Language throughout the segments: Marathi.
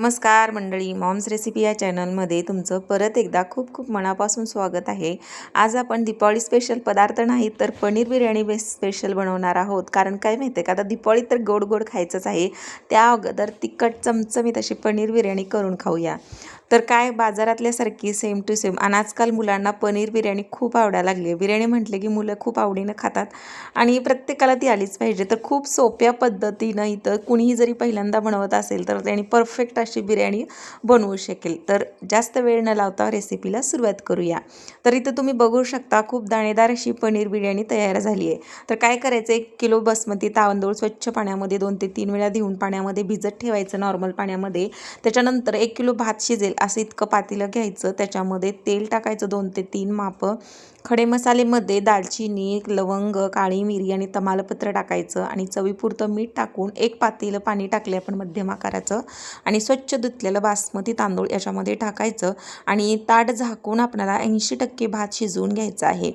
नमस्कार मंडळी मॉम्स रेसिपी या चॅनलमध्ये तुमचं परत एकदा खूप खूप मनापासून स्वागत आहे. आज आपण दिपावली स्पेशल पदार्थ नाही तर पनीर बिर्याणी बेस स्पेशल बनवणार आहोत. कारण काय माहिती आहे का? आता दिपावली तर गोड गोड खायचंच आहे. त्या अगोदर तिखट चमचमीत अशी पनीर बिर्याणी करून खाऊया. तर काय बाजारातल्यासारखी सेम टू सेम आणि आजकाल मुलांना पनीर बिर्याणी खूप आवडायला लागली आहे बिर्याणी म्हटले की मुलं खूप आवडीनं खातात आणि प्रत्येकाला ती आलीच पाहिजे. तर खूप सोप्या पद्धतीनं इथं कुणीही जरी पहिल्यांदा बनवत असेल तर त्यांनी परफेक्ट अशी बिर्याणी बनवू शकेल. तर जास्त वेळ न लावता रेसिपीला सुरुवात करूया. तर इथं तुम्ही बघू शकता खूप दाणेदार अशी पनीर बिर्याणी तयार झाली आहे तर काय करायचं एक किलो बासमती तांदूळ स्वच्छ पाण्यामध्ये दोन ते तीन वेळा धुवून पाण्यामध्ये भिजत ठेवायचं नॉर्मल पाण्यामध्ये. त्याच्यानंतर एक किलो भात शिजेल. असं इतकं पातेलं घ्यायचं त्याच्यामध्ये तेल टाकायचं दोन ते तीन मापं. खडे मसालेमध्ये दालचिनी लवंग काळी मिरी आणि तमालपत्र टाकायचं आणि चवीपुरतं मीठ टाकून एक पातेलं पाणी टाकले आपण मध्यम आकाराचं आणि स्वच्छ धुतलेलं बासमती तांदूळ याच्यामध्ये टाकायचं आणि ताट झाकून आपल्याला ऐंशी टक्के भात शिजवून घ्यायचं आहे.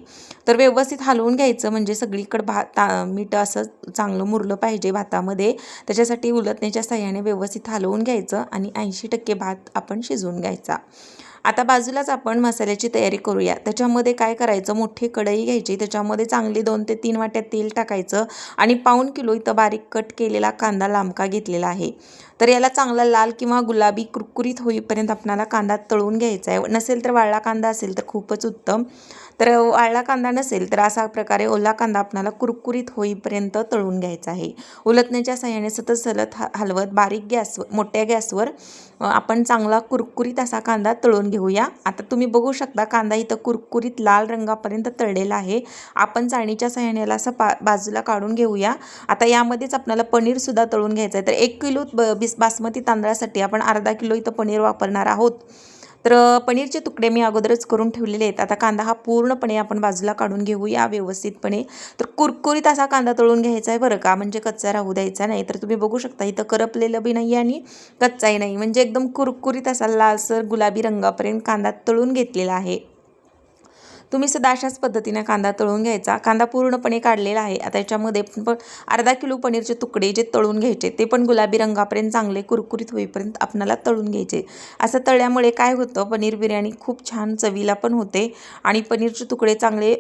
तर व्यवस्थित हलवून घ्यायचं म्हणजे सगळीकडं भात ता मीठ असं चांगलं मुरलं पाहिजे भातामध्ये. त्याच्यासाठी उलटण्याच्या सहाय्याने व्यवस्थित हलवून घ्यायचं आणि ऐंशी टक्के भात आपण शिजवून घ्यायचा. आता बाजूलाच आपण मसाल्याची तयारी करूया. त्याच्यामध्ये काय करायचं? मोठी कढई घ्यायची. त्याच्यामध्ये चांगली दोन ते तीन वाट्या तेल टाकायचं आणि पाऊण किलो इथं बारीक कट केलेला कांदा लांबका घेतलेला आहे. तर याला चांगला लाल किंवा गुलाबी कुरकुरीत होईपर्यंत आपणाला कांदा तळून घ्यायचा आहे. नसेल तर वाळला कांदा असेल तर खूपच उत्तम. तर वाळला कांदा नसेल तर असा प्रकारे ओला कांदा आपणाला कुरकुरीत होईपर्यंत तळून घ्यायचा आहे. उलटण्याच्या साह्याने सतत सलत हलवत बारीक गॅसवर मोठ्या गॅसवर आपण चांगला कुरकुरीत असा कांदा तळून घेऊया. आता तुम्ही बघू शकता कांदा इथं कुरकुरीत लाल रंगापर्यंत तळलेला आहे. आपण चाळणीच्या साह्यानेला असं पा बाजूला काढून घेऊया. आता यामध्येच आपल्याला पनीरसुद्धा तळून घ्यायचं आहे तर एक किलो ब बिस बासमती तांदळासाठी आपण अर्धा किलो इथं पनीर वापरणार आहोत. तर पनीरचे तुकडे मी अगोदरच करून ठेवलेले आहेत. आता कांदा हा पूर्णपणे आपण बाजूला काढून घेऊया व्यवस्थितपणे. तर कुरकुरीत असा कांदा तळून घ्यायचा आहे बरं का? म्हणजे कच्चा राहू द्यायचा नाही. तर तुम्ही बघू शकता इथं करपलेलं बी नाही आणि कच्चाही नाही. म्हणजे एकदम कुरकुरीत असा लालसर गुलाबी रंगापर्यंत कांदा तळून घेतलेला आहे. तुम्ही सुद्धा अशाच पद्धतीने कांदा तळून घ्यायचा. कांदा पूर्णपणे काढलेला आहे. आता याच्यामध्ये पण अर्धा किलो पनीरचे तुकडे जे तळून घ्यायचे ते पण गुलाबी रंगापर्यंत चांगले कुरकुरीत होईपर्यंत आपणाला तळून घ्यायचे. असं तळल्यामुळे काय होतं पनीर बिर्याणी खूप छान चवीला पण होते आणि पनीरचे तुकडे चांगले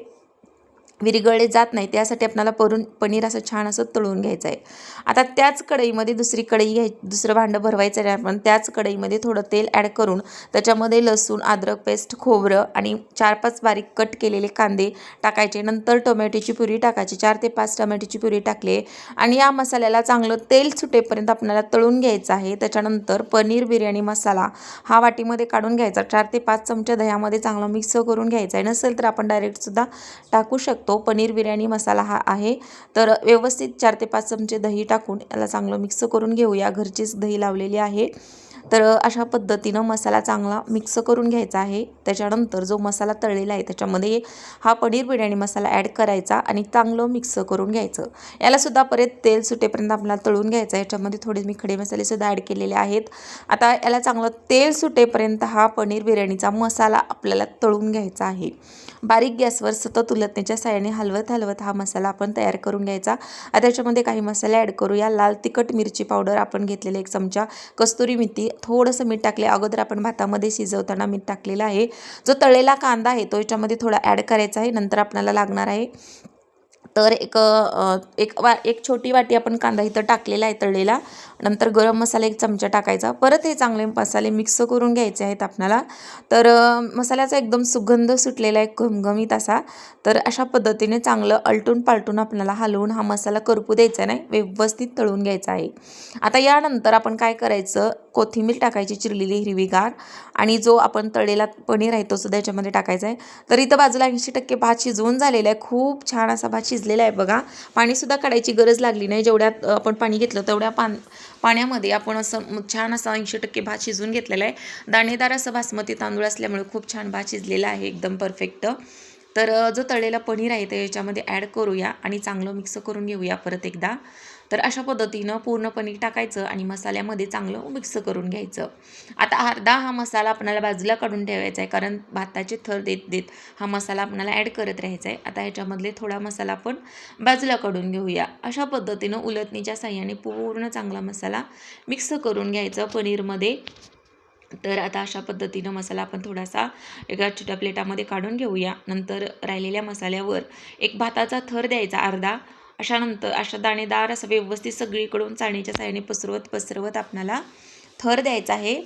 विरघळले जात नाही. त्यासाठी आपल्याला परून पनीर असं छान असं तळून घ्यायचं आहे. आता त्याच कढईमध्ये दुसरी कढई घ्याय दुसरं भांडं भरवायचं आहे आपण. त्याच कढईमध्ये थोडं तेल ॲड करून त्याच्यामध्ये लसूण अद्रक पेस्ट खोबरं आणि चार पाच बारीक कट केलेले कांदे टाकायचे. नंतर टोमॅटोची पुरी टाकायची. चार ते पाच टोमॅटोची पुरी टाकले आणि या मसाल्याला चांगलं तेल सुटेपर्यंत आपल्याला तळून घ्यायचं आहे. त्याच्यानंतर पनीर बिर्याणी मसाला हा वाटीमध्ये काढून घ्यायचा. चार ते पाच चमचे दह्यामध्ये चांगलं मिक्स करून घ्यायचा आहे. नसेल तर आपण डायरेक्टसुद्धा टाकू शकतो. तो पनीर बिर्याणी मसाला हा आहे. तर व्यवस्थित चार ते पाच चमचे दही टाकून याला चांगलं मिक्स करून घेऊया. घरचीच दही लावलेली आहे. तर अशा पद्धतीनं मसाला चांगला मिक्स करून घ्यायचा आहे. त्याच्यानंतर जो मसाला तळलेला आहे त्याच्यामध्ये हा पनीर बिर्याणी मसाला ॲड करायचा आणि चांगलं मिक्स करून घ्यायचं. यालासुद्धा परत तेल सुटेपर्यंत आपल्याला तळून घ्यायचं याच्यामध्ये थोडे मी खडे मसालेसुद्धा ॲड केलेले आहेत. आता याला चांगलं तेल सुटेपर्यंत हा पनीर बिर्याणीचा मसाला आपल्याला तळून घ्यायचा आहे. बारीक गॅसवर सतत उलटण्याच्या साह्याने हलवत हलवत हा मसाला आपण तयार करून घ्यायचा. आता त्याच्यामध्ये काही मसाले ॲड करूया. लाल तिखट मिरची पावडर आपण घेतलेले एक चमचा. कस्तुरी मेथी थोडंसं मीठ टाकले अगोदर आपण भातामध्ये शिजवताना मीठ टाकलेलं आहे. जो तळलेला कांदा आहे तो याच्यामध्ये थोडा ॲड करायचा आहे. नंतर आपल्याला लागणार आहे. तर एक एक वा एक छोटी वाटी आपण कांदा इथं टाकलेला आहे तळलेला. नंतर गरम मसाला एक चमचा टाकायचा. परत हे चांगले मसाले मिक्स करून घ्यायचे आहेत आपल्याला. तर मसाल्याचा एकदम सुगंध सुटलेला आहे घमघमीत असा. तर अशा पद्धतीने चांगलं अलटून पालटून आपल्याला हलवून हा मसाला करपू द्यायचा नाही व्यवस्थित तळून घ्यायचा आहे. आता यानंतर आपण काय करायचं? कोथिंबीर टाकायची चिरलेली हिरवीगार आणि जो आपण तळलेला पनीर आहे तो सुद्धा याच्यामध्ये टाकायचा आहे. तर इथं बाजूला ऐंशी टक्के भात शिजवून झालेला आहे. खूप छान असा भात शिजलेला आहे बघा. पाणीसुद्धा काढायची गरज लागली नाही. जेवढ्यात आपण पाणी घेतलं तेवढ्या पान पाण्यामध्ये आपण असं छान असं ऐंशी टक्के भात शिजवून घेतलेला आहे. दाणेदार असं बासमती तांदूळ असल्यामुळे खूप छान भात शिजलेला आहे एकदम परफेक्ट तर जो तळलेला पनीर आहे ते याच्यामध्ये ॲड करूया आणि चांगलं मिक्स करून घेऊया परत एकदा. तर अशा पद्धतीनं पूर्ण पनीर टाकायचं आणि मसाल्यामध्ये चांगलं मिक्स करून घ्यायचं. आता अर्धा हा मसाला आपणाला बाजूला काढून ठेवायचा आहे कारण भाताचे थर देत देत हा मसाला आपणाला ॲड करत राहायचा आहे. आता ह्याच्यामधले थोडा मसाला आपण बाजूला काढून घेऊया. अशा पद्धतीनं उलटणीच्या साह्याने पूर्ण चांगला मसाला मिक्स करून घ्यायचं पनीरमध्ये. तर आता अशा पद्धतीनं मसाला आपण थोडासा एका छोट्या प्लेटामध्ये काढून घेऊया. नंतर राहिलेल्या मसाल्यावर एक भाताचा थर द्यायचा अर्धा. अशा नंतर अशा दाणेदार असं व्यवस्थित सगळीकडून चाळणीच्या साह्याने पसरवत पसरवत आपणाला थर द्यायचा आहे.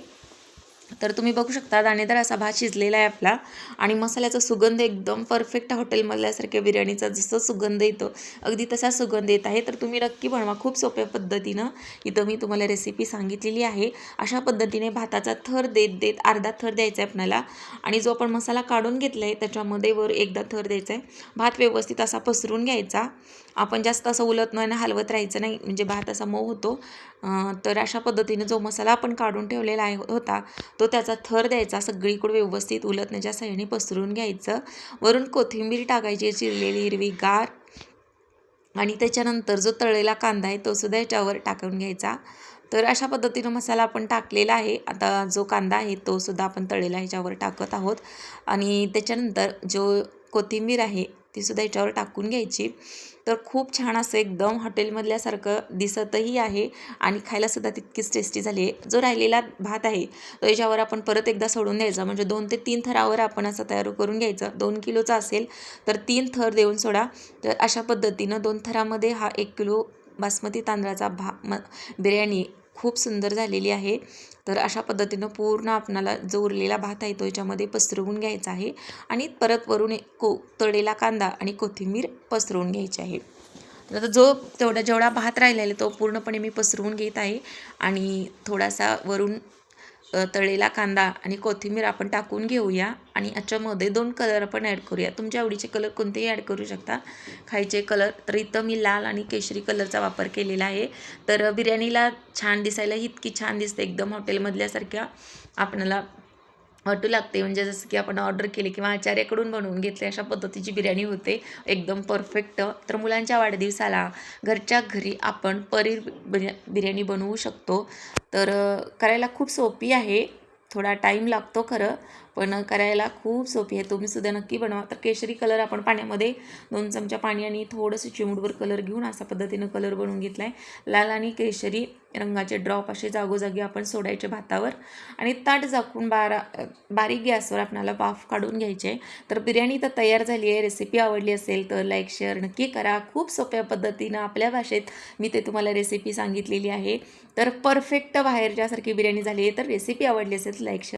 तर तुम्ही बघू शकता दाणेदार असा भात शिजलेला आहे आपला. आणि मसाल्याचा सुगंध एकदम परफेक्ट हॉटेलमधल्यासारख्या बिर्याणीचा जसं सुगंध येतो अगदी तसा सुगंध येत आहे. तर तुम्ही नक्की बनवा खूप सोप्या पद्धतीनं. इथं मी तुम्हाला रेसिपी सांगितलेली आहे. अशा पद्धतीने भाताचा थर देत देत अर्धा थर द्यायचा आहे आपल्याला. आणि जो आपण मसाला काढून घेतला आहे त्याच्यामध्ये वर एकदा थर द्यायचा आहे. भात व्यवस्थित असा पसरून घ्यायचा. आपण जास्त असं उलत नाही ना हलवत राहायचं नाही म्हणजे भात असा मऊ होतो. तर अशा पद्धतीने जो मसाला आपण काढून ठेवलेला आहे होता तो त्याचा थर द्यायचा सगळीकडे व्यवस्थित उलटण्याच्या साह्याने पसरून घ्यायचं. वरून कोथिंबीर टाकायची चिरलेली हिरवी गार. आणि त्याच्यानंतर जो तळलेला कांदा आहे तो सुद्धा याच्यावर टाकून घ्यायचा. तर अशा पद्धतीनं मसाला आपण टाकलेला आहे. आता जो कांदा आहे तो सुद्धा आपण तळलेला ह्याच्यावर टाकत आहोत. आणि त्याच्यानंतर जो कोथिंबीर आहे ती सुद्धा याच्यावर टाकून घ्यायची. तर खूप छान असं एकदम हॉटेलमधल्यासारखं दिसतही आहे आणि खायलासुद्धा तितकीच टेस्टी झाली आहे. जो राहिलेला भात आहे तो याच्यावर आपण परत एकदा सोडून द्यायचा. म्हणजे दोन ते तीन थरावर आपण असं तयार करून घ्यायचं. दोन किलोचा असेल तर तीन थर देऊन सोडा. तर अशा पद्धतीनं दोन थरामध्ये हा एक किलो बासमती तांदळाचा भा म बिर्याणी खूप सुंदर झालेली आहे. तर अशा पद्धतीनं पूर्ण आपणाला जो उरलेला भात आहे तो याच्यामध्ये पसरवून घ्यायचा आहे आणि परत वरून को तळेला कांदा आणि कोथिंबीर पसरवून घ्यायची आहे. तर आता जो तेवढा जेवढा भात राहिलेला तो पूर्णपणे मी पसरवून घेत आहे आणि थोडासा वरून तळलेला कांदा आणि कोथिंबीर आपण टाकून घेऊया आणि याच्यामध्ये दोन कलर आपण ॲड करूया. तुमच्या आवडीचे कलर कोणतेही ॲड करू शकता. खायचे कलर तर इथं मी लाल आणि केशरी कलरचा वापर केलेला आहे. तर बिर्याणीला छान दिसायला इतकी छान दिसते. एकदम हॉटेलमधल्यासारख्या आपणाला हटू लागते. म्हणजे जसं की आपण ऑर्डर केली किंवा आचार्याकडून बनवून घेतले अशा पद्धतीची बिर्याणी होते. एकदम परफेक्ट तर मुलांच्या वाढदिवसाला घरच्या घरी आपण पनीर बिर्या बिर्याणी बनवू शकतो. तर करायला खूप सोपी आहे. थोडा टाईम लागतो खरं. पण करायला खूप सोपी आहे. तुम्हीसुद्धा नक्की बनवा. तर केशरी कलर आपण पाण्यामध्ये दोन चमचा पाणी आणि थोडंसं चिमूटभर कलर घेऊन अशा पद्धतीनं कलर बनवून घेतला आहे लाल आणि केशरी रंगाचे ड्रॉप असे जागोजागी आपण सोडायचे भातावर. आणि ताट झाकून बारा बारीक गॅसवर आपणाला वाफ काढून घ्यायचे. तर बिर्याणी तर तयार झाली आहे. रेसिपी आवडली असेल तर लाईक शेअर नक्की करा. खूप सोप्या पद्धतीनं आपल्या भाषेत मी ते तुम्हाला रेसिपी सांगितलेली आहे. तर परफेक्ट बाहेरच्यासारखी बिर्याणी झाली आहे. तर रेसिपी आवडली असेल तर लाईक शेअर